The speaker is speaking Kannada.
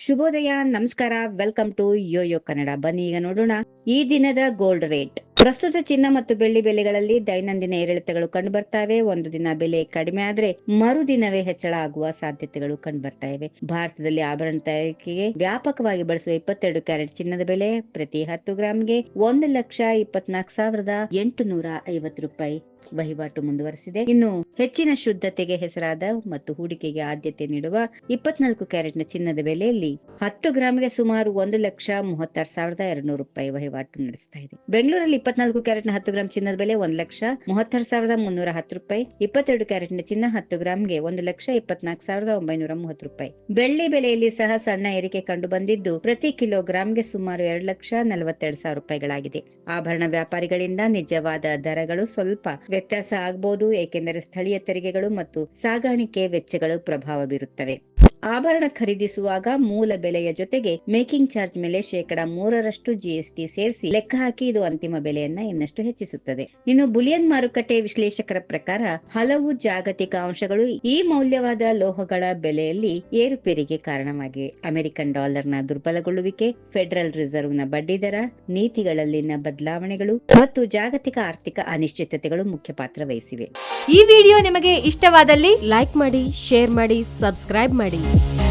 ಶುಭೋದಯ ನಮಸ್ಕಾರ ವೆಲ್ಕಮ್ ಟು ಯೋಯೋ ಕನ್ನಡ ಬನ್ನಿ ಈಗ ನೋಡೋಣ ಈ ದಿನದ ಗೋಲ್ಡ್ ರೇಟ್ ಪ್ರಸ್ತುತ ಚಿನ್ನ ಮತ್ತು ಬೆಳ್ಳಿ ಬೆಲೆಗಳಲ್ಲಿ ದೈನಂದಿನ ಏರಿಳಿತಗಳು ಕಂಡುಬರ್ತಾವೆ. ಒಂದು ದಿನ ಬೆಲೆ ಕಡಿಮೆ ಆದ್ರೆ ಮರುದಿನವೇ ಹೆಚ್ಚಳ ಆಗುವ ಸಾಧ್ಯತೆಗಳು ಕಂಡುಬರ್ತಾ ಇವೆ ಭಾರತದಲ್ಲಿ ಆಭರಣ ತಯಾರಿಕೆಗೆ ವ್ಯಾಪಕವಾಗಿ ಬಳಸುವ ಇಪ್ಪತ್ತೆರಡು ಕ್ಯಾರೆಟ್ ಚಿನ್ನದ ಬೆಲೆ ಪ್ರತಿ ಹತ್ತು ಗ್ರಾಂಗೆ ಒಂದು ಲಕ್ಷ ಇಪ್ಪತ್ನಾಲ್ಕು ಸಾವಿರದ ಎಂಟುನೂರ ಐವತ್ತು ರೂಪಾಯಿ. ವಹಿವಾಟು ಮುಂದುವರೆಸಿದೆ. ಇನ್ನು ಹೆಚ್ಚಿನ ಶುದ್ಧತೆಗೆ ಹೆಸರಾದ ಮತ್ತು ಹೂಡಿಕೆಗೆ ಆದ್ಯತೆ ನೀಡುವ ಇಪ್ಪತ್ನಾಲ್ಕು ಕ್ಯಾರೆಟ್ನ ಚಿನ್ನದ ಬೆಲೆಯಲ್ಲಿ ಹತ್ತು ಗ್ರಾಮ್ಗೆ ಸುಮಾರು ಒಂದು ಲಕ್ಷ ಮೂವತ್ತಾರು ಸಾವಿರದ ಎರಡ್ನೂರು ರೂಪಾಯಿ ವಹಿವಾಟು ನಡೆಸ್ತಾ ಇದೆ. ಬೆಂಗಳೂರಲ್ಲಿ ಇಪ್ಪತ್ನಾಲ್ಕು ಕ್ಯಾರೆಟ್ನ ಹತ್ತು ಗ್ರಾಂ ಚಿನ್ನದ ಬೆಲೆ ಒಂದು ಲಕ್ಷ ಮೂವತ್ತಾರು ಸಾವಿರದ ಮುನ್ನೂರ ಹತ್ತು ರೂಪಾಯಿ. ಇಪ್ಪತ್ತೆರಡು ಕ್ಯಾರೆಟ್ನ ಚಿನ್ನ ಹತ್ತು ಗ್ರಾಂಗೆ ಒಂದು ಲಕ್ಷ ಇಪ್ಪತ್ನಾಲ್ಕು ಸಾವಿರದ ಒಂಬೈನೂರ ಮೂವತ್ತು ರೂಪಾಯಿ. ಬೆಳ್ಳಿ ಬೆಲೆಯಲ್ಲಿ ಸಹ ಸಣ್ಣ ಏರಿಕೆ ಕಂಡು ಬಂದಿದ್ದು ಪ್ರತಿ ಕಿಲೋಗ್ರಾಂಗೆ ಸುಮಾರು ಎರಡು ಲಕ್ಷ ನಲವತ್ತೆರಡು ಸಾವಿರ ರೂಪಾಯಿಗಳಾಗಿದೆ. ಆಭರಣ ವ್ಯಾಪಾರಿಗಳಿಂದ ನಿಜವಾದ ದರಗಳು ಸ್ವಲ್ಪ ವ್ಯತ್ಯಾಸ ಆಗಬಹುದು ಏಕೆಂದರೆ ಸ್ಥಳೀಯ ತೆರಿಗೆಗಳು ಮತ್ತು ಸಾಗಾಣಿಕೆ ವೆಚ್ಚಗಳು ಪ್ರಭಾವ ಬೀರುತ್ತವೆ. ಆಭರಣ ಖರೀದಿಸುವಾಗ ಮೂಲ ಬೆಲೆಯ ಜೊತೆಗೆ ಮೇಕಿಂಗ್ ಚಾರ್ಜ್ ಮೇಲೆ ಶೇಕಡ ಮೂರರಷ್ಟು ಜಿಎಸ್ಟಿ ಸೇರಿಸಿ ಲೆಕ್ಕ ಹಾಕಿ ಇದು ಅಂತಿಮ ಬೆಲೆಯನ್ನ ಇನ್ನಷ್ಟು ಹೆಚ್ಚಿಸುತ್ತದೆ. ಇನ್ನು ಬುಲಿಯನ್ ಮಾರುಕಟ್ಟೆ ವಿಶ್ಲೇಷಕರ ಪ್ರಕಾರ ಹಲವು ಜಾಗತಿಕ ಅಂಶಗಳು ಈ ಮೌಲ್ಯವಾದ ಲೋಹಗಳ ಬೆಲೆಯಲ್ಲಿ ಏರುಪೇರಿಗೆ ಕಾರಣವಾಗಿವೆ ಅಮೆರಿಕನ್ ಡಾಲರ್ನ ದುರ್ಬಲಗೊಳ್ಳುವಿಕೆ, ಫೆಡರಲ್ ರಿಸರ್ವ್ನ ಬಡ್ಡಿ ದರ, ನೀತಿಗಳಲ್ಲಿನ ಬದಲಾವಣೆಗಳು ಮತ್ತು ಜಾಗತಿಕ ಆರ್ಥಿಕ ಅನಿಶ್ಚಿತತೆಗಳು ಮುಖ್ಯ ಪಾತ್ರ ವಹಿಸಿವೆ. ಈ ವಿಡಿಯೋ ನಿಮಗೆ ಇಷ್ಟವಾದಲ್ಲಿ ಲೈಕ್ ಮಾಡಿ, ಶೇರ್ ಮಾಡಿ, ಸಬ್ಸ್ಕ್ರೈಬ್ ಮಾಡಿ. Bye.